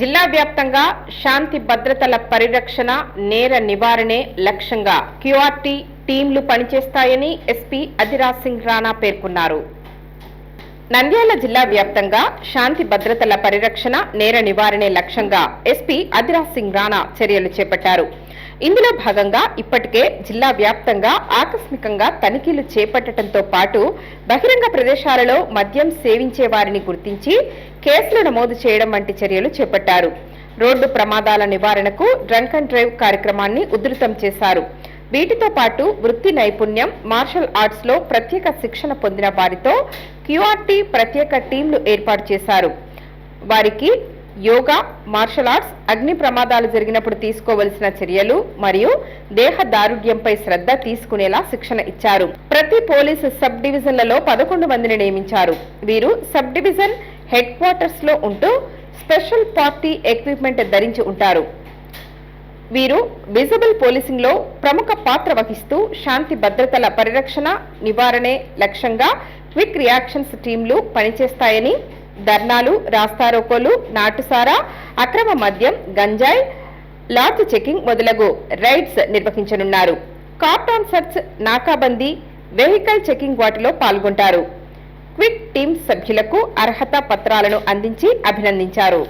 జిల్లా వ్యాప్తంగా శాంతి భద్రతల పరిరక్షణ నేర నివారణే లక్ష్యంగా క్యూఆర్టీ టీంలు పనిచేస్తాయని ఎస్పీ అదిరాజ్ సింగ్ రాణా పేర్కొన్నారు. నంద్యాల జిల్లా వ్యాప్తంగా శాంతి భద్రతల పరిరక్షణ నేర నివారణే లక్ష్యంగా ఎస్పీ అదిరాజ్ సింగ్ రాణా చర్యలు చేపట్టారు. ఇందులో భాగంగా ఇప్పటికే జిల్లా వ్యాప్తంగా ఆకస్మికంగా తనిఖీలు చేపట్టడంతో పాటు బహిరంగ ప్రదేశాలలో మద్యం సేవించే వారిని గుర్తించి కేసులు నమోదు చేయడం వంటి చర్యలు చేపట్టారు. రోడ్డు ప్రమాదాల నివారణకు డ్రంక్ అండ్ డ్రైవ్ కార్యక్రమాన్ని ఉధృతం చేశారు. వీటితో పాటు వృత్తి నైపుణ్యం మార్షల్ ఆర్ట్స్లో ప్రత్యేక శిక్షణ పొందిన వారితో క్యూఆర్టీ ప్రత్యేక టీంలు ఏర్పాటు చేశారు. వారికి యోగా మార్షల్ ఆర్ట్స్ అగ్ని ప్రమాదాలు జరిగినప్పుడు తీసుకోవలసిన చర్యలు మరియు దేహ దారుఢ్యంపై శ్రద్ధ తీసుకునేలా శిక్షణ ఇచ్చారు. ప్రతి పోలీసు సబ్ డివిజన్లలో పదకొండు మందిని నియమించారు. వీరు సబ్ డివిజన్ హెడ్ క్వార్టర్స్లో ఉంటూ స్పెషల్ పార్టీ ఎక్విప్మెంట్ ధరించి ఉంటారు. వీరు విజిబుల్ పోలీసింగ్లో ప్రముఖ పాత్ర వహిస్తూ శాంతి భద్రతల పరిరక్షణ నివారణే లక్ష్యంగా క్విక్ రియాక్షన్స్ టీంలు పనిచేస్తాయని ధర్నాలు రాస్తారోకోలు నాటుసారా అక్రమ మద్యం గంజాయి లాట్ చెకింగ్ మొదలగు రైడ్స్ నిర్వహించనున్నారు. Cordon search nakabandi vehicle checking వాటిలో పాల్గొంటారు. క్విక్ టీమ్ సభ్యులకు అర్హత పత్రాలను అందించి అభినందించారు.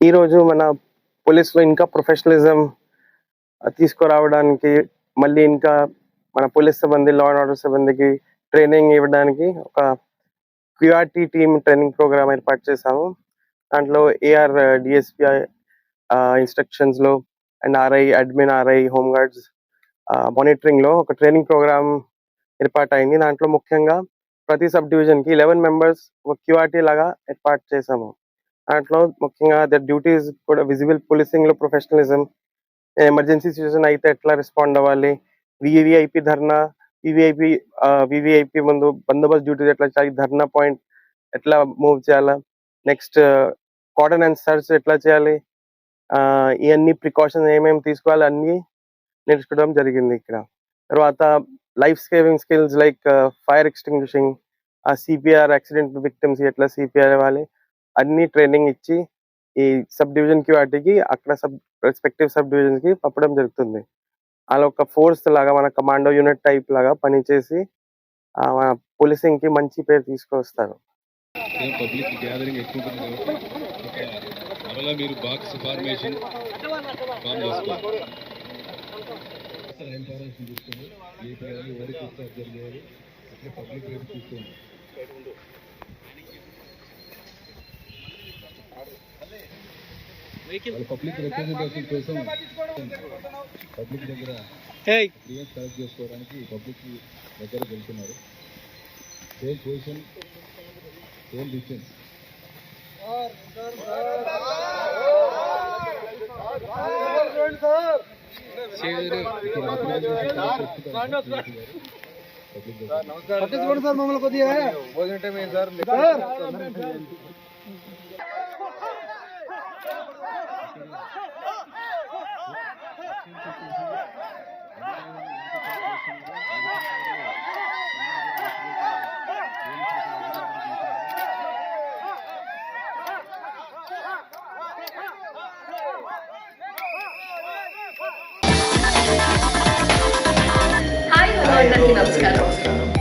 ఈరోజు మన పోలీసులో ఇంకా ప్రొఫెషనలిజం తీసుకురావడానికి మళ్ళీ ఇంకా మన పోలీస్ సిబ్బంది లా అండ్ ఆర్డర్ సిబ్బందికి ట్రైనింగ్ ఇవ్వడానికి ఒక క్యూఆర్టీ టీమ్ ట్రైనింగ్ ప్రోగ్రామ్ ఏర్పాటు చేశాము. దాంట్లో AR DSP ఇన్స్ట్రక్షన్స్లో and RI admin RI home guards మానిటరింగ్లో ఒక ట్రైనింగ్ ప్రోగ్రామ్ ఏర్పాటు అయింది దాంట్లో ముఖ్యంగా ప్రతి సబ్ డివిజన్కి లెవెన్ మెంబర్స్ ఒక క్యూఆర్టీ లాగా ఏర్పాటు చేశాము. దాంట్లో ముఖ్యంగా ద డ్యూటీస్ కూడా విజిబుల్ పోలీసింగ్లో ప్రొఫెషనలిజం ఎమర్జెన్సీ సిచ్యువేషన్ అయితే ఎట్లా రెస్పాండ్ అవ్వాలి? వివిఐపి ధర్నా వివిఐపి వివిఐపి ముందు బందోబస్తు డ్యూటీస్ ఎట్లా చేయాలి? ధర్నా పాయింట్ ఎట్లా మూవ్ చేయాలా? నెక్స్ట్ కాటన్ అండ్ సర్చ్ ఎట్లా చేయాలి? ఆ, ఇవన్నీ ప్రికాషన్స్ ఏమేమి తీసుకోవాలి? అన్ని నేర్చుకోవడం జరిగింది ఇక్కడ. తర్వాత life saving skills like fire extinguishing uh CPR accident victims ఎట్లా సిపిఆర్ ఇవ్వాలి అన్ని ట్రైనింగ్ ఇచ్చి ఈ సబ్ డివిజన్కి వాటికి అక్కడ సబ్ రెస్పెక్టివ్ సబ్ డివిజన్కి పంపడం జరుగుతుంది. అలా ఒక ఫోర్స్ లాగా మన కమాండో యూనిట్ టైప్ లాగా పనిచేసి మన పోలీసింగ్కి మంచి పేరు తీసుకొస్తారు. పబ్లిక్ గ్యాదరింగ్ ఎక్కువ మీరు బాక్స్ ఫార్మేషన్ ఫామ్ చేసుకోవాలి ఇన్ఫర్మేషన్ తీసుకోండి ఏ పిల్లలు ఎవరికి ఇస్తే అబ్జర్వ్ చేయాలి అట్లే పబ్లిక్ తీసుకోండి వాళ్ళ పబ్లిక్ రిప్రజెంటేషన్ కోసం పబ్లిక్ దగ్గర క్లియర్ కలెక్ట్ చేసుకోవడానికి పబ్లిక్ దగ్గర వెళ్తున్నారు. Same position same distance. పట్టించుకోండి sir మమ్మల్ని కొద్దిగా భోజనం టైం అయింది సార్ సార్ అందరికీ నమస్కారం.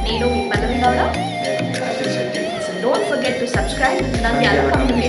నేను మీ Pallavi Gowda. Don't forget to subscribe Nandyal communication